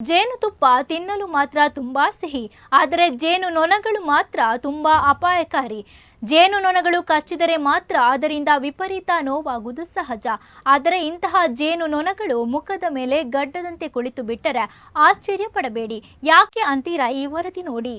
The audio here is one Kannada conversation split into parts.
ಜೇನುತುಪ್ಪ ತಿನ್ನಲು ಮಾತ್ರ ತುಂಬಾ ಸಿಹಿ, ಆದರೆ ಜೇನು ನೊಣಗಳು ಮಾತ್ರ ತುಂಬಾ ಅಪಾಯಕಾರಿ. ಜೇನು ನೊಣಗಳು ಕಚ್ಚಿದರೆ ಮಾತ್ರ ಅದರಿಂದ ವಿಪರೀತ ನೋವಾಗುವುದು ಸಹಜ. ಆದರೆ ಇಂತಹ ಜೇನು ನೊಣಗಳು ಮುಖದ ಮೇಲೆ ಗಡ್ಡದಂತೆ ಕುಳಿತು ಬಿಟ್ಟರೆ ಆಶ್ಚರ್ಯ ಪಡಬೇಡಿ ಯಾಕೆ ಅಂತೀರಾ ಈ ವರದಿ ನೋಡಿ.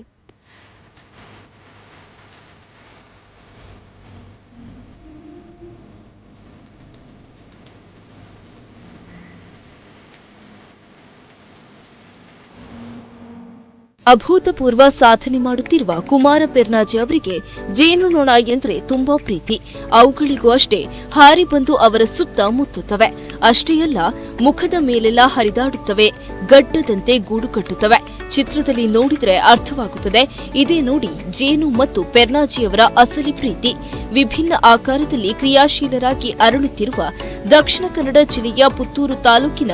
ಅಭೂತಪೂರ್ವ ಸಾಧನೆ ಮಾಡುತ್ತಿರುವ ಕುಮಾರ ಪೆರ್ನಾಜಿ ಅವರಿಗೆ ಜೇನುನೊಣ ಎಂದ್ರೆ ತುಂಬಾ ಪ್ರೀತಿ. ಅವುಗಳಿಗೂ ಅಷ್ಟೇ ಹಾರಿ ಬಂದು ಅವರ ಸುತ್ತ ಮುತ್ತುತ್ತವೆ. ಅಷ್ಟೇ ಅಲ್ಲ, ಮುಖದ ಮೇಲೆಲ್ಲ ಹರಿದಾಡುತ್ತವೆ, ಗಡ್ಡದಂತೆ ಗೂಡು ಕಟ್ಟುತ್ತವೆ. ಚಿತ್ರದಲ್ಲಿ ನೋಡಿದ್ರೆ ಅರ್ಥವಾಗುತ್ತದೆ, ಇದೇ ನೋಡಿ ಜೇನು ಮತ್ತು ಪೆರ್ನಾಜಿಯವರ ಅಸಲಿ ಪ್ರೀತಿ. ವಿಭಿನ್ನ ಆಕಾರದಲ್ಲಿ ಕ್ರಿಯಾಶೀಲರಾಗಿ ಅರಳುತ್ತಿರುವ ದಕ್ಷಿಣ ಕನ್ನಡ ಜಿಲ್ಲೆಯ ಪುತ್ತೂರು ತಾಲೂಕಿನ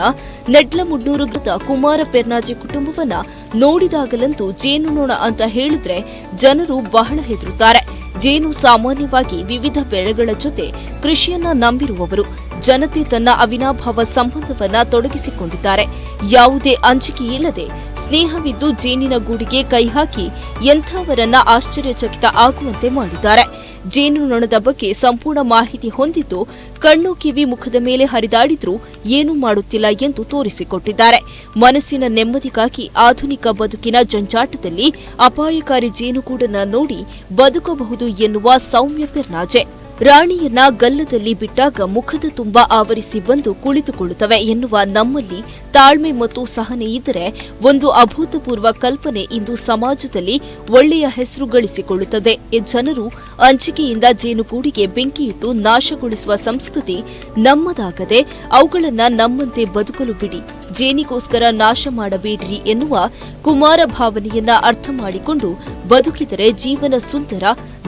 ನೆಡ್ಲಮುಡ್ನೂರು ಗ್ರದ ಕುಮಾರ ಪೆರ್ನಾಜೆ ಕುಟುಂಬವನ್ನ ನೋಡಿದಾಗಲಂತೂ ಜೇನುನೊಣ ಅಂತ ಹೇಳಿದ್ರೆ ಜನರು ಬಹಳ ಹೆದರುತ್ತಾರೆ. ಜೇನು ಸಾಮಾನ್ಯವಾಗಿ ವಿವಿಧ ಬೆಳೆಗಳ ಜೊತೆ ಕೃಷಿಯನ್ನ ನಂಬಿರುವವರು. ಜನತೆ ತನ್ನ ಅವಿನಾಭಾವ ಸಂಬಂಧವನ್ನ ತೊಡಗಿಸಿಕೊಂಡಿದ್ದಾರೆ. ಯಾವುದೇ ಅಂಜಿಕೆ ಇಲ್ಲದೆ ಸ್ನೇಹವಿದ್ದು ಜೇನಿನ ಗೂಡಿಗೆ ಕೈ ಹಾಕಿ ಎಂಥವರನ್ನ ಆಶ್ಚರ್ಯಚಕಿತ ಆಗುವಂತೆ ಮಾಡಿದ್ದಾರೆ. ಜೇನು ನೊಣದ ಬಗ್ಗೆ ಸಂಪೂರ್ಣ ಮಾಹಿತಿ ಹೊಂದಿದ್ದು, ಕಣ್ಣು ಕಿವಿ ಮುಖದ ಮೇಲೆ ಹರಿದಾಡಿದ್ರೂ ಏನೂ ಮಾಡುತ್ತಿಲ್ಲ ಎಂದು ತೋರಿಸಿಕೊಟ್ಟಿದ್ದಾರೆ. ಮನಸ್ಸಿನ ನೆಮ್ಮದಿಗಾಗಿ ಆಧುನಿಕ ಬದುಕಿನ ಜಂಜಾಟದಲ್ಲಿ ಅಪಾಯಕಾರಿ ಜೇನುಗೂಡನ್ನ ನೋಡಿ ಬದುಕಬಹುದು ಎನ್ನುವ ಸೌಮ್ಯ ಪೆರ್ನಾಜೆ. ರಾಣಿಯನ್ನ ಗಲ್ಲದಲ್ಲಿ ಬಿಟ್ಟಾಗ ಮುಖದ ತುಂಬಾ ಆವರಿಸಿ ಬಂದು ಕುಳಿತುಕೊಳ್ಳುತ್ತವೆ ಎನ್ನುವ ನಮ್ಮಲ್ಲಿ ತಾಳ್ಮೆ ಮತ್ತು ಸಹನೆ ಇದ್ದರೆ ಒಂದು ಅಭೂತಪೂರ್ವ ಕಲ್ಪನೆ ಇಂದು ಸಮಾಜದಲ್ಲಿ ಒಳ್ಳೆಯ ಹೆಸರು ಗಳಿಸಿಕೊಳ್ಳುತ್ತದೆ. ಜನರು ಅಂಚಿಕೆಯಿಂದ ಜೇನುಗೂಡಿಗೆ ಬೆಂಕಿಯಿಟ್ಟು ನಾಶಗೊಳಿಸುವ ಸಂಸ್ಕೃತಿ ನಮ್ಮದಾಗದೆ ಅವುಗಳನ್ನ ನಮ್ಮಂತೆ ಬದುಕಲು ಬಿಡಿ. ಜೇನಿಗೋಸ್ಕರ ನಾಶ ಮಾಡಬೇಡ್ರಿ ಎನ್ನುವ ಕುಮಾರ ಭಾವನೆಯನ್ನ ಅರ್ಥ ಮಾಡಿಕೊಂಡು ಬದುಕಿದರೆ ಜೀವನ ಸುಂದರ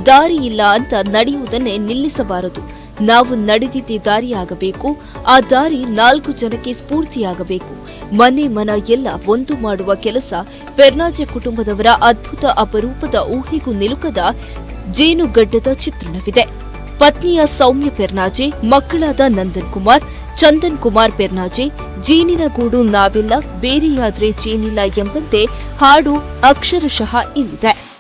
ದಾರಿ ಇಲ್ಲ ಅಂತ ನಡೆಯುವುದನ್ನೇ ನಿಲ್ಲಿಸಬಾರದು. ನಾವು ನಡೆದಿದ್ದೇ ದಾರಿಯಾಗಬೇಕು. ಆ ದಾರಿ ನಾಲ್ಕು ಜನಕ್ಕೆ ಸ್ಫೂರ್ತಿಯಾಗಬೇಕು. ಮನೆ ಮನ ಎಲ್ಲ ಒಂದು ಮಾಡುವ ಕೆಲಸ ಪೆರ್ನಾಜೆ ಕುಟುಂಬದವರ ಅದ್ಭುತ ಅಪರೂಪದ ಊಹೆಗೂ ನಿಲುಕದ ಜೇನುಗಡ್ಡದ ಚಿತ್ರಣವಿದೆ. ಪತ್ನಿಯ ಸೌಮ್ಯ ಪೆರ್ನಾಜೆ, ಮಕ್ಕಳಾದ ನಂದನ್ ಕುಮಾರ್, ಚಂದನ್ ಕುಮಾರ್ ಪೆರ್ನಾಜೆ ಜೇನಿನ ಗೂಡು ನಾವೆಲ್ಲ ಬೇರೆಯಾದ್ರೆ ಜೇನಿಲ್ಲ ಎಂಬಂತೆ ಹಾಡು ಅಕ್ಷರಶಃ ಇಲ್ಲಿದೆ.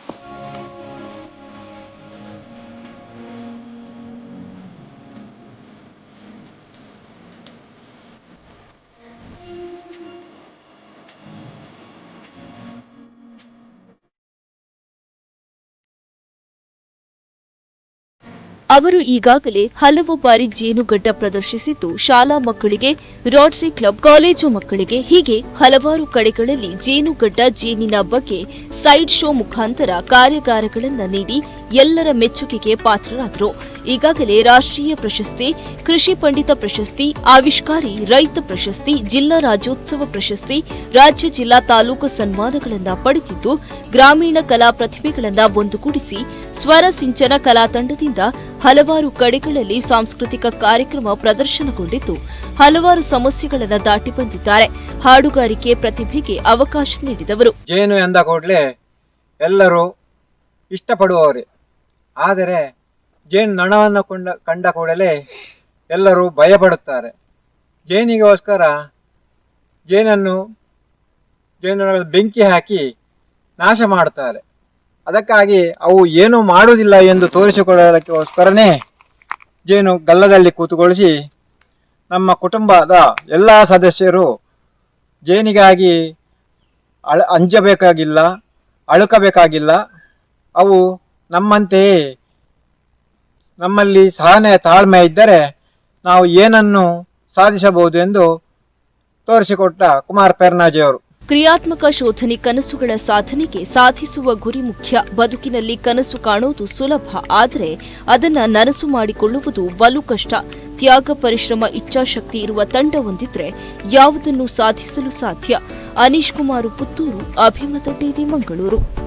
ಅವರು ಈಗಾಗಲೇ ಹಲವು ಬಾರಿ ಜೇನುಗಡ್ಡ ಪ್ರದರ್ಶಿಸಿದ್ದು, ಶಾಲಾ ಮಕ್ಕಳಿಗೆ, ರೋಟರಿ ಕ್ಲಬ್ ಕಾಲೇಜು ಮಕ್ಕಳಿಗೆ, ಹೀಗೆ ಹಲವಾರು ಕಡೆಗಳಲ್ಲಿ ಜೇನುಗಡ್ಡ ಜೇನಿನ ಬಗ್ಗೆ ಸೈಡ್ ಶೋ ಮುಖಾಂತರ ಕಾರ್ಯಾಗಾರಗಳನ್ನು ನೀಡಿ ಎಲ್ಲರ ಮೆಚ್ಚುಗೆಗೆ ಪಾತ್ರರಾದರು. ಈಗಾಗಲೇ ರಾಷ್ಟ್ರೀಯ ಪ್ರಶಸ್ತಿ, ಕೃಷಿ ಪಂಡಿತ ಪ್ರಶಸ್ತಿ, ಆವಿಷ್ಕಾರಿ, ರೈತ ಪ್ರಶಸ್ತಿ, ಜಿಲ್ಲಾ ರಾಜ್ಯೋತ್ಸವ ಪ್ರಶಸ್ತಿ, ರಾಜ್ಯ ಜಿಲ್ಲಾ ತಾಲೂಕು ಸನ್ಮಾನಗಳನ್ನು ಪಡೆದಿದ್ದು, ಗ್ರಾಮೀಣ ಕಲಾ ಪ್ರತಿಭೆಗಳನ್ನು ಒಂದುಗೂಡಿಸಿ, ಸ್ವರ ಸಿಂಚನ ಕಲಾ ತಂಡದಿಂದ ಹಲವಾರು ಕಡೆಗಳಲ್ಲಿ ಸಾಂಸ್ಕೃತಿಕ ಕಾರ್ಯಕ್ರಮ ಪ್ರದರ್ಶನಗೊಂಡಿದ್ದು, ಹಲವಾರು ಸಮಸ್ಯೆಗಳನ್ನು ದಾಟಿ ಬಂದಿದ್ದಾರೆ. ಹಾಡುಗಾರಿಕೆ ಪ್ರತಿಭೆಗೆ ಅವಕಾಶ ನೀಡಿದವರು. ಎಲ್ಲರೂ ಇಷ್ಟಪಡುವವರೇ. ಆದರೆ ಜೇನು ನೊಣವನ್ನು ಕೊಂಡ ಕಂಡ ಕೂಡಲೇ ಎಲ್ಲರೂ ಭಯಪಡುತ್ತಾರೆ. ಜೇನಿಗೋಸ್ಕರ ಜೇನನ್ನು ಜೇನು ಬೆಂಕಿ ಹಾಕಿ ನಾಶ ಮಾಡುತ್ತಾರೆ. ಅದಕ್ಕಾಗಿ ಅವು ಏನೂ ಮಾಡುವುದಿಲ್ಲ ಎಂದು ತೋರಿಸಿಕೊಳ್ಳೋದಕ್ಕೋಸ್ಕರನೇ ಜೇನು ಗಲ್ಲದಲ್ಲಿ ಕೂತುಗೊಳಿಸಿ ನಮ್ಮ ಕುಟುಂಬದ ಎಲ್ಲ ಸದಸ್ಯರು ಜೇನಿಗಾಗಿ ಅಳ ಅಂಜಬೇಕಾಗಿಲ್ಲ, ಅಳುಕಬೇಕಾಗಿಲ್ಲ. ಅವು ನಮ್ಮಂತೆಯೇ ನಮ್ಮಲ್ಲಿ ಸಹನೆ ತಾಳ್ಮೆ ಇದ್ದರೆ ನಾವು ಏನನ್ನು ಸಾಧಿಸಬಹುದು ಎಂದು ತೋರಿಸಿಕೊಟ್ಟ ಕುಮಾರ್ ಪೆರ್ನಾಜಿಯವರು ಕ್ರಿಯಾತ್ಮಕ ಶೋಧನೆ ಕನಸುಗಳ ಸಾಧನೆಗೆ ಸಾಧಿಸುವ ಗುರಿ ಮುಖ್ಯ ಬದುಕಿನಲ್ಲಿ ಕನಸು ಕಾಣುವುದು ಸುಲಭ, ಆದರೆ ಅದನ್ನು ನನಸು ಮಾಡಿಕೊಳ್ಳುವುದು ಬಲು ಕಷ್ಟ. ತ್ಯಾಗ, ಪರಿಶ್ರಮ, ಇಚ್ಛಾಶಕ್ತಿ ಇರುವ ತಂಡ ಹೊಂದಿದ್ರೆ ಯಾವುದನ್ನು ಸಾಧಿಸಲು ಸಾಧ್ಯ? ಅನೀಶ್ ಕುಮಾರ್ ಪುತ್ತೂರು, ಅಭಿಮತ ಟಿವಿ, ಮಂಗಳೂರು.